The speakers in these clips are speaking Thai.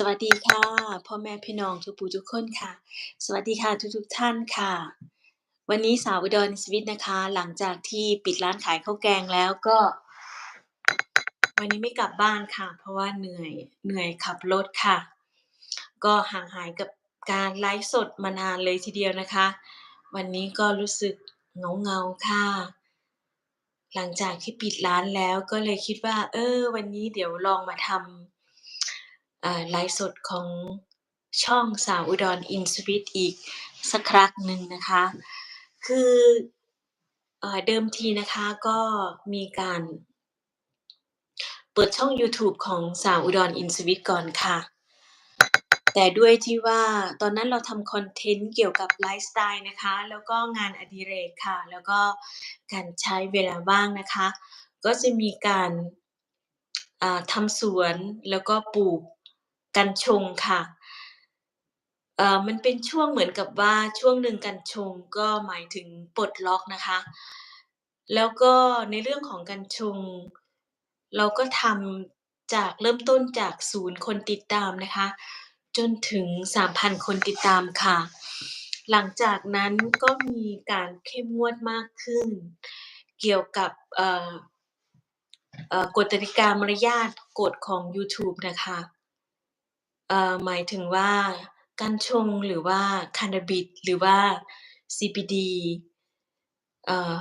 สวัสดีค่ะพ่อแม่พี่น้องทุกผู้ทุกคนค่ะ สวัสดีค่ะทุกๆท่านค่ะ วันนี้สาวอุดรสวิตนะคะ หลังจากที่ปิดร้านขายข้าวแกงแล้วก็ วันนี้ไม่กลับบ้านค่ะ เพราะว่าเหนื่อยเหนื่อยขับรถค่ะ ก็ห่างหายกับการไลฟ์สดมานานเลยทีเดียวนะคะ วันนี้ก็รู้สึกเงาเงาค่ะ หลังจากที่ปิดร้านแล้วก็เลยคิดว่า เออ วันนี้เดี๋ยวลองมาทำ ไลฟ์สดของช่องสาวอุดรอินสวิตอีกสักครั้งหนึ่งนะคะ คือเอเดิมทีนะคะก็มีการเปิดช่องยูทูบของสาวอุดรอินสวิตก่อนค่ะ แต่ด้วยที่ว่าตอนนั้นเราทำคอนเทนต์เกี่ยวกับไลฟ์สไตล์นะคะ แล้วก็งานอดิเรกค่ะ แล้วก็การใช้เวลาว่างนะคะ ก็จะมีการาทำสวนแล้วก็ปลูก กัญชงค่ะเอ่อมันเป็นช่วงเหมือนกับว่าช่วงหนึ่งกัญชง ก็หมายถึงปลดล็อกนะคะ แล้วก็ในเรื่องของกัญชง เราก็ทำจากเริ่มต้นจาก0คนติดตามนะคะ จนถึง 3,000 คนติดตามค่ะ หลังจากนั้นก็มีการเข้มงวดมากขึ้น เกี่ยวกับเอ่อเอ่อกฎกติกามารยาทกฎของยูทูบนะคะ เอ่อ หมายถึงว่า กัญชง หรือว่าค a น n บิ s หรือว่า CBD เอ่อ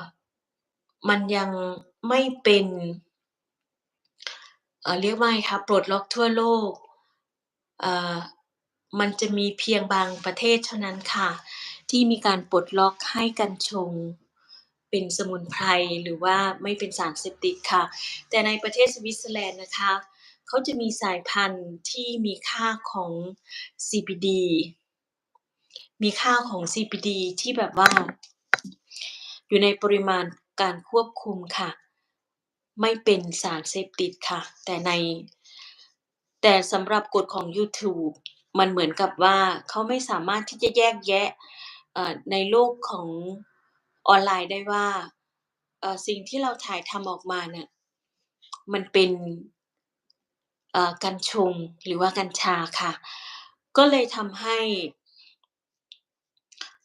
มันยังไม่เป็น เอ่อ เรียกว่าไงคะ ปลดล็อกทั่วโลก เอ่อ มันจะมีเพียงบางประเทศเท่านั้นค่ะ ที่มีการปลดล็อกให้กัญชงเป็นสมุนไพร หรือว่าไม่เป็นสารเสพติดค่ะ แต่ในประเทศสวิตเซอร์แลนด์นะคะ เขาจะมีสายพันธุ์ที่มีค่าของ CBD มีค่าของ CBD ที่แบบว่า อยู่ในปริมาณการควบคุมค่ะ ไม่เป็นสารเสพติดค่ะ แต่ใน แต่สำหรับกฎของยูทูบมันเหมือนกับว่าเขาไม่สามารถที่จะแยกแยะในโลกของออนไลน์ได้ว่าสิ่งที่เราถ่ายทำออกมาเนี่ยมันเป็น อ่อกัญชง หรือว่ากัญชาค่ะ ก็เลยทำให้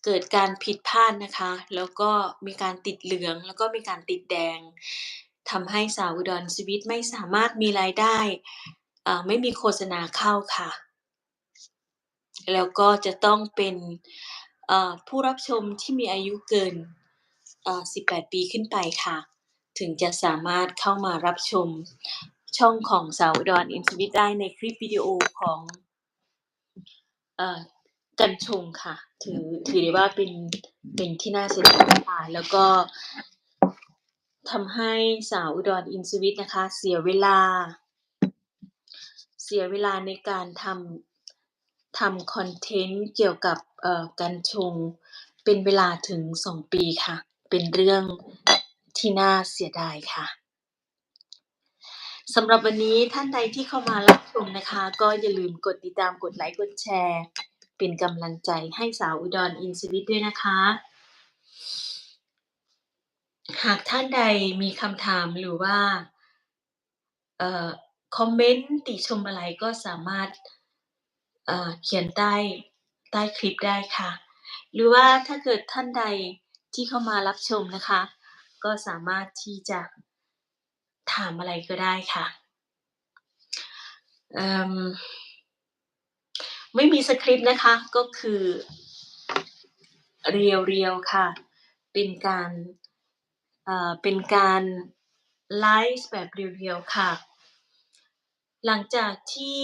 เกิดการผิดพลาดนะคะ แล้วก็มีการติดเหลือง แล้วก็มีการติดแดง ทำให้สาวอุดรสวิตไม่สามารถมีรายได้ อ่า ไม่มีโฆษณาเข้าค่ะ แล้วก็จะต้องเป็น เอ่อ ผู้รับชมที่มีอายุเกิน เอ่อ 18 ปีขึ้นไปค่ะ ถึงจะสามารถเข้ามารับชม ช่องของสาวอุดรอินสวิตได้ในคลิปวิดีโอของเอ่อกัญชงค่ะ ถือถือได้ว่าเป็นเป็นที่น่าเสียดายค่ะแล้วก็ทำให้สาวอุดรอินสวิตนะคะ เสียเวลา เสียเวลาในการทำทำคอนเทนต์เกี่ยวกับเอ่อกัญชง เป็นเวลาถึง 2 ปีค่ะ เป็นเรื่องที่น่าเสียดายค่ะ สำหรับวันนี้ท่านใดที่เข้ามารับชมนะคะ ก็อย่าลืมกดติดตามกดไลค์กดแชร์ เป็นกำลังใจให้สาวอุดรอินสวิตด้วยนะคะ หากท่านใดมีคำถามหรือว่าเอ่อคอมเมนต์ติชมอะไรก็สามารถเอ่อเขียนใต้ใต้คลิปได้ค่ะ หรือว่าถ้าเกิดท่านใดที่เข้ามารับชมนะคะ ก็สามารถที่จะ ถามอะไรก็ได้ค่ะ ไม่มีสคริปต์นะคะ ก็คือ เรียวๆค่ะ เป็นการเป็นการไลฟ์แบบเรียวๆค่ะ หลังจากที่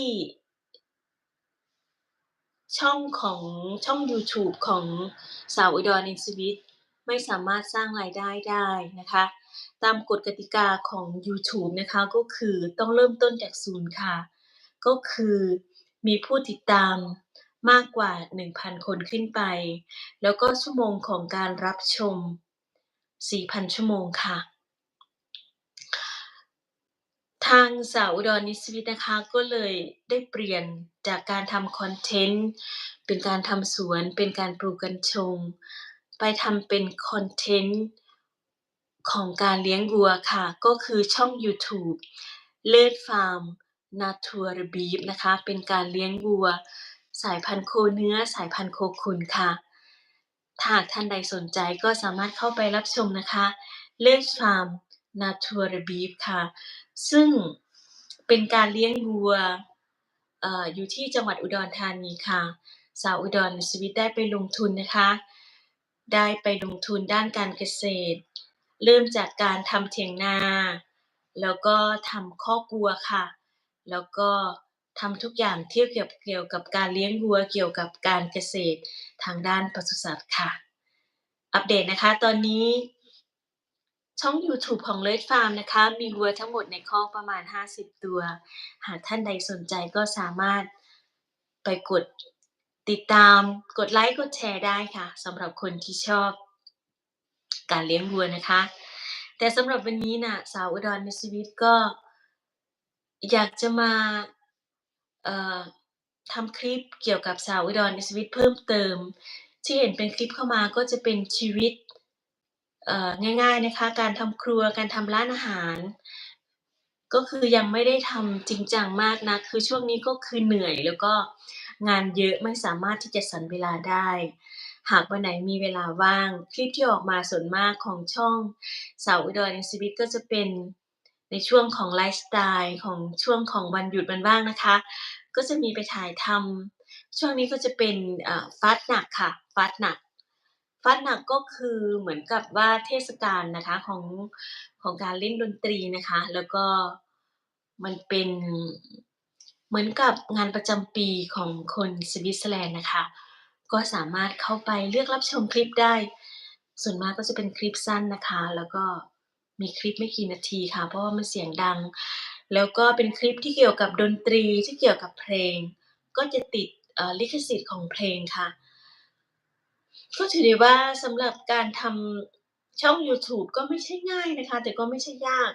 ช่องของช่องยูทูบของสาวอุดรอินสวิตไม่สามารถสร้างรายได้ได้นะคะ ตามกฎกติกาของยูทูบนะคะก็คือต้องเริ่มต้นจาก0ค่ะ ก็คือมีผู้ติดตามมากกว่า 1,000 คนขึ้นไป แล้วก็ชั่วโมงของการรับชม 4,000 ชั่วโมงค่ะ ทางสาวอุดรอิสวิตนะคะก็เลยได้เปลี่ยนจากการทำคอนเทนต์ เป็นการทำสวน เป็นการปลูกกัญชง ไปทำเป็นคอนเทนต์ ของการเลี้ยงวัวค่ะ ก็คือช่องยูทูบเลิศฟาร์ม Nature Beef นะคะ เป็นการเลี้ยงวัว สายพันธุ์โคเนื้อ สายพันธุ์โคขุนค่ะ ถ้าหากท่านใดสนใจก็สามารถเข้าไปรับชมนะคะ Ledge Farm Nature Beef ค่ะ ซึ่งเป็นการเลี้ยงวัวอออยู่ที่จังหวัดอุดรธานีค่ะ สาวอุดรชีวิตได้ไปลงทุนนะคะ ได้ไปลงทุนด้านการเกษตร เริ่มจากการทำเถียงนา แล้วก็ทำคอกวัวค่ะ แล้วก็ทำทุกอย่างที่เกี่ยวเกี่ยวกับการเลี้ยงวัวเกี่ยวกับการเกษตรทางด้านปศุสัตว์ค่ะ อัปเดตนะคะตอนนี้ช่องยูทูบของ Ledge Farm นะคะ มีวัวทั้งหมดในคอกประมาณ 50 ตัว หากท่านใดสนใจก็สามารถไปกดติดตามกดไลค์กดแชร์ได้ค่ะสำหรับคนที่ชอบ การเลี้ยงวัวนะคะ แต่สำหรับวันนี้น่ะสาวอุดรในชีวิตก็อยากจะมาทำคลิปเกี่ยวกับสาวอุดรในชีวิตเพิ่มเติม ที่เห็นเป็นคลิปเข้ามาก็จะเป็นชีวิตง่ายๆนะคะ การทำครัวการทำร้านอาหาร ก็คือยังไม่ได้ทำจริงจังมากนักคือช่วงนี้ก็คือเหนื่อยแล้วก็งานเยอะไม่สามารถที่จะสรรเวลาได้ หากวันไหนมีเวลาว่าง คลิปที่ออกมาส่วนมากของช่องสาวอุดรในชีวิตก็จะเป็นในช่วงของไลฟ์สไตล์ของช่วงของวันหยุดวันว่างนะคะ ก็จะมีไปถ่ายทำช่วงนี้ก็จะเป็นฟาสหนักค่ะฟาสหนักฟาสหนักก็คือเหมือนกับว่าเทศกาลนะคะของของการเล่นดนตรีนะคะ แล้วก็มันเป็นเหมือนกับงานประจำปีของคนสวิตเซอร์แลนด์นะคะ ก็สามารถเข้าไปเลือกรับชมคลิปได้ ส่วนมากก็จะเป็นคลิปสั้นนะคะ แล้วก็มีคลิปไม่กี่นาทีค่ะ เพราะว่ามันเสียงดัง แล้วก็เป็นคลิปที่เกี่ยวกับดนตรีที่เกี่ยวกับเพลง ก็จะติดลิขสิทธิ์ของเพลงค่ะ ก็ถือได้ว่าสำหรับการทำช่องยูทูบก็ไม่ใช่ง่ายนะคะ แต่ก็ไม่ใช่ยาก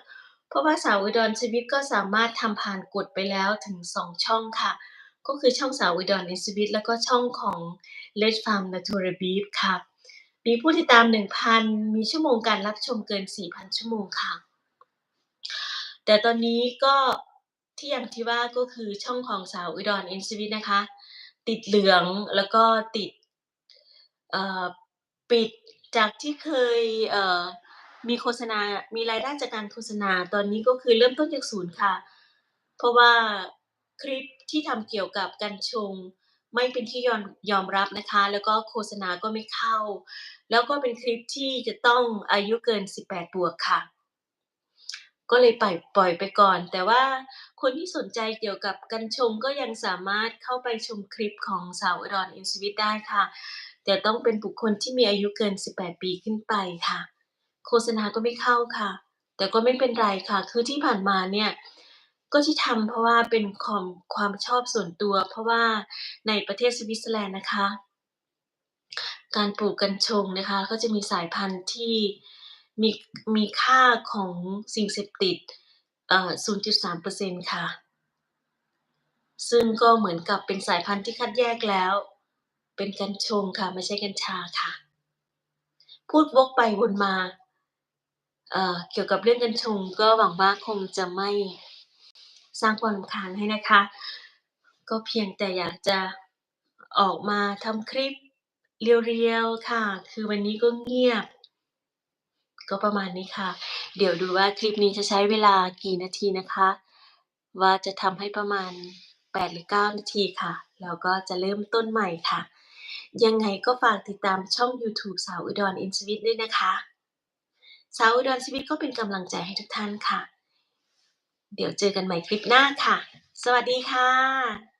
เพราะว่าสาวอุดรชีวิตก็สามารถทำผ่านกฎไปแล้วถึง 2 ช่องค่ะ ก็คือช่องสาวอุดรในชีวิต แล้วก็ช่องของ Ledge Farm Nature Beef ค่ะ มีผู้ติดตาม 1,000 มีชั่วโมงการรับชมเกิน 4,000 ชั่วโมงค่ะ แต่ตอนนี้ก็ที่อย่างที่ว่าก็คือช่องของสาวอุดร in ชีวิตนะคะ ติดเหลืองแล้วก็ติดปิดจากที่เคยเมีโฆษณา มีรายได้จากการโฆษณา ตอนนี้ก็คือเริ่มต้นจากศูนย์ค่ะ เพราะว่าคลิปที่ทำเกี่ยวกับกัญชง ไม่เป็นที่ยอมยอมรับนะคะ แล้วก็โฆษณาก็ไม่เข้า แล้วก็เป็นคลิปที่จะต้องอายุเกิน 18 บวกค่ะ ก็เลยปล่อยปล่อยไปก่อน แต่ว่าคนที่สนใจเกี่ยวกับกัญชงก็ยังสามารถเข้าไปชมคลิปของสาวอุดร in ชีวิตได้ค่ะ แต่ต้องเป็นบุคคลที่มีอายุเกิน 18 ปีขึ้นไปค่ะ โฆษณาก็ไม่เข้าค่ะ แต่ก็ไม่เป็นไรค่ะ คือที่ผ่านมาเนี่ย ก็ที่ทำเพราะว่าเป็นความความชอบส่วนตัว เพราะว่าในประเทศสวิตเซอร์แลนด์นะคะ การปลูกกัญชงนะคะก็จะมีสายพันธุ์ที่มีมีค่าของสิ่งเสพติดเอ่อ0.3%ค่ะ ซึ่งก็เหมือนกับเป็นสายพันธุ์ที่คัดแยกแล้ว เป็นกัญชงค่ะ ไม่ใช่กัญชาค่ะ พูดวกไปวนมาเเกี่ยวกับเรื่องกัญชงก็หวังว่าคงจะไม่ สร้างความรำคาญให้นะคะ ก็เพียงแต่อยากจะออกมาทำคลิปเรียวๆค่ะ คือวันนี้ก็เงียบ ก็ประมาณนี้ค่ะ เดี๋ยวดูว่าคลิปนี้จะใช้เวลากี่นาทีนะคะ ว่าจะทำให้ประมาณ 8 หรือ 9 นาทีค่ะ แล้วก็จะเริ่มต้นใหม่ค่ะ ยังไงก็ฝากติดตามช่องยูทูบสาวอุดร in ชีวิตด้วยนะคะ สาวอุดรชีวิตก็เป็นกำลังใจให้ทุกท่านค่ะ เดี๋ยวเจอกันใหม่คลิปหน้าค่ะ สวัสดีค่ะ